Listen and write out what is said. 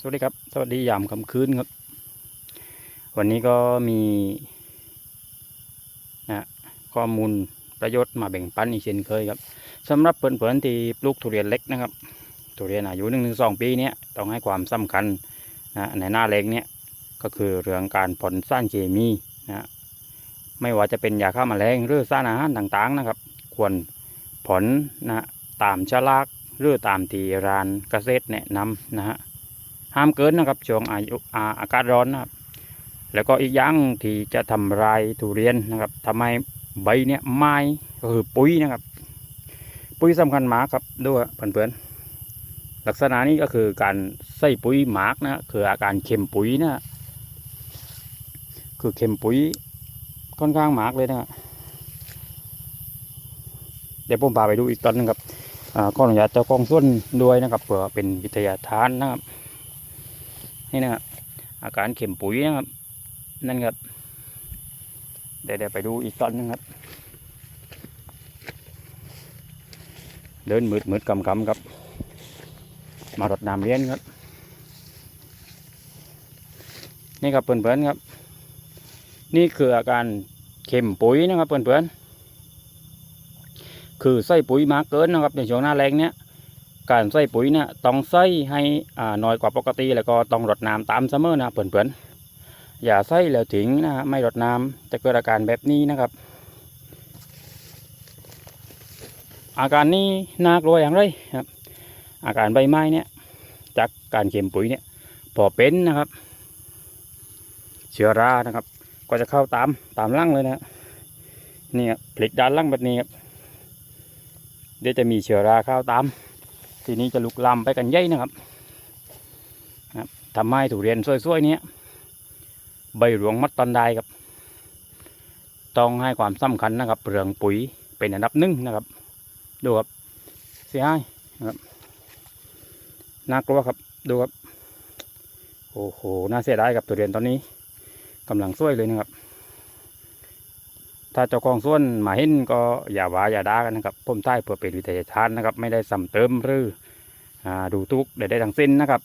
สวัสดีครับ สวัสดียามค่ำคืนครับ วันนี้ก็มีนะข้อมูลประโยชน์มาแบ่งปันอีกเช่นเคยครับสำหรับเพื่อนๆที่ปลูกทุเรียนเล็กนะครับทุเรียนอายุหนึ่งถึงสองปีเนี้ยต้องให้ความสำคัญนะในหน้าเล็กเนี้ยก็คือเรื่องการผ่อนสารเคมีนะไม่ว่าจะเป็นยาฆ่าแมลงหรือสารอาหารต่างๆนะครับ ควรผ่อนนะตามฉลากหรือตามที่ร้านเกษตรแนะนำนะฮะ ห้ามเกินนะครับช่วงอายุอาอากาศร้อนนะครับ แล้วก็อีกอย่างที่จะทำลายทุเรียนนะครับทำให้ใบเนี่ยไม้ก็คือปุ๋ยนะครับ ปุ๋ยสำคัญมากครับด้วยเพื่อนๆลักษณะนี้ก็คือการใส่ปุ๋ยหมากนะคืออาการเค็มปุ๋ยนะคือเค็มปุ๋ยค่อนข้างหมากเลยนะเดี๋ยวผมพาไปดูอีกตอนหนึงครับอ่าขออนุญาตเจ้าของส่วนด้วยนะครับเพื่อเป็นวิทยาทานนะครับ นี่นะครับอาการเข็มปุ๋ยนะครับ นั่นครับ เดี๋ยวเดี๋ยวไปดูอีกตอนหนึงครับ เดินมืดมืดกำกำครับ มารดน้ำเลี้ยนครับ นี่ครับเพื่อนๆครับ นี่คืออาการเข็มปุ๋ยนะครับเพื่อนๆคือใส่ปุ๋ยมากเกินนะครับในช่วงหน้าแรงเนี้ย การใส่ปุ๋ยเนี่ยต้องใส่ให้อ่าน้อยกว่าปกติ แล้วก็ต้องรดน้ำตามเสมอนะเพื่อนๆอย่าใส่แล้วทิ้งนะฮะไม่รดน้ำจะเกิดอาการแบบนี้นะครับ อาการนี้น่ากลัวอย่างไรครับ อาการใบไม้เนี่ยจากการเค็มปุ๋ยเนี่ยพอเป็นนะครับ เชื้อรานะครับ ก็จะเข้าตามตามร่างเลยนะฮะนี่ครับพลิกด้านล่างแบบนี้ครับเดี๋ยวจะมีเชื้อราเข้าตาม ทีนี้จะลุกลามไปกันใหญ่นะครับนะครับทำให้ทุเรียนสวยๆเนี้ยใบหลวงมัดตอนได้ครับ ต้องให้ความสำคัญนะครับเรื่องปุ๋ยเป็นอันดับหนึ่งนะครับ ดูครับเสียหายนะครับน่ากลัวครับดูครับโอ้โหน่าเสียดายกับทุเรียนตอนนี้กำลังสวยเลยนะครับ ถ้าเจ้าของสวนมาเห็นก็อย่าว่าอย่าด่ากันนะครับผมใต้เพื่อเป็นวิทยาทานนะครับ ไม่ได้ซ้ำเติมหรือ ดูทุกข์ใดๆทั้งสิ้นนะครับ